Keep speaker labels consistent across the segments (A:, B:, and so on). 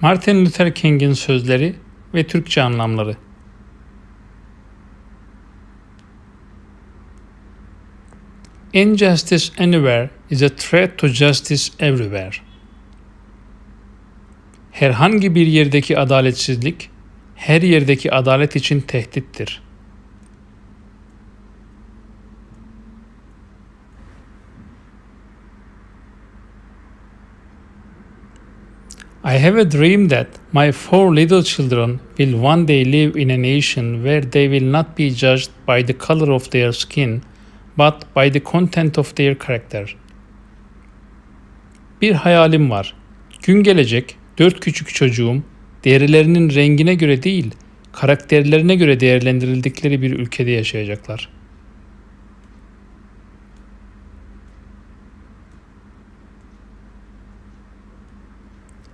A: Martin Luther King'in sözleri ve Türkçe anlamları. Injustice anywhere is a threat to justice everywhere. Herhangi bir yerdeki adaletsizlik her yerdeki adalet için tehdittir. I have a dream that my four little children will one day live in a nation where they will not be judged by the color of their skin, but by the content of their character. Bir hayalim var. Gün gelecek dört küçük çocuğum derilerinin rengine göre değil, karakterlerine göre değerlendirildikleri bir ülkede yaşayacaklar.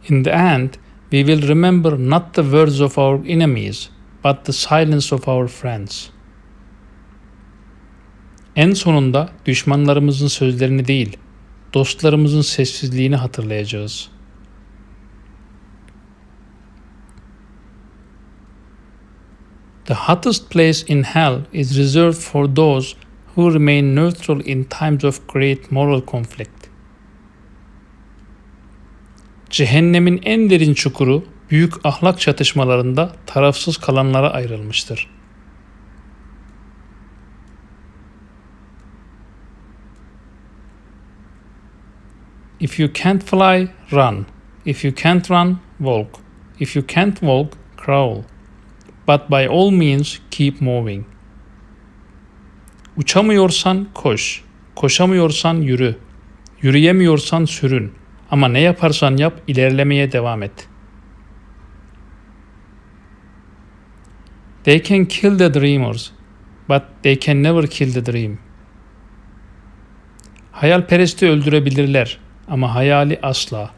A: In the end, we will remember not the words of our enemies, but the silence of our friends. En sonunda düşmanlarımızın sözlerini değil, dostlarımızın sessizliğini hatırlayacağız. The hottest place in hell is reserved for those who remain neutral in times of great moral conflict. Cehennemin en derin çukuru büyük ahlak çatışmalarında tarafsız kalanlara ayrılmıştır. If you can't fly, run. If you can't run, walk. If you can't walk, crawl. But by all means keep moving. Uçamıyorsan koş. Koşamıyorsan yürü. Yürüyemiyorsan sürün. Ama ne yaparsan yap ilerlemeye devam et. They can kill the dreamers, but they can never kill the dream. Hayalperesti öldürebilirler ama hayali asla.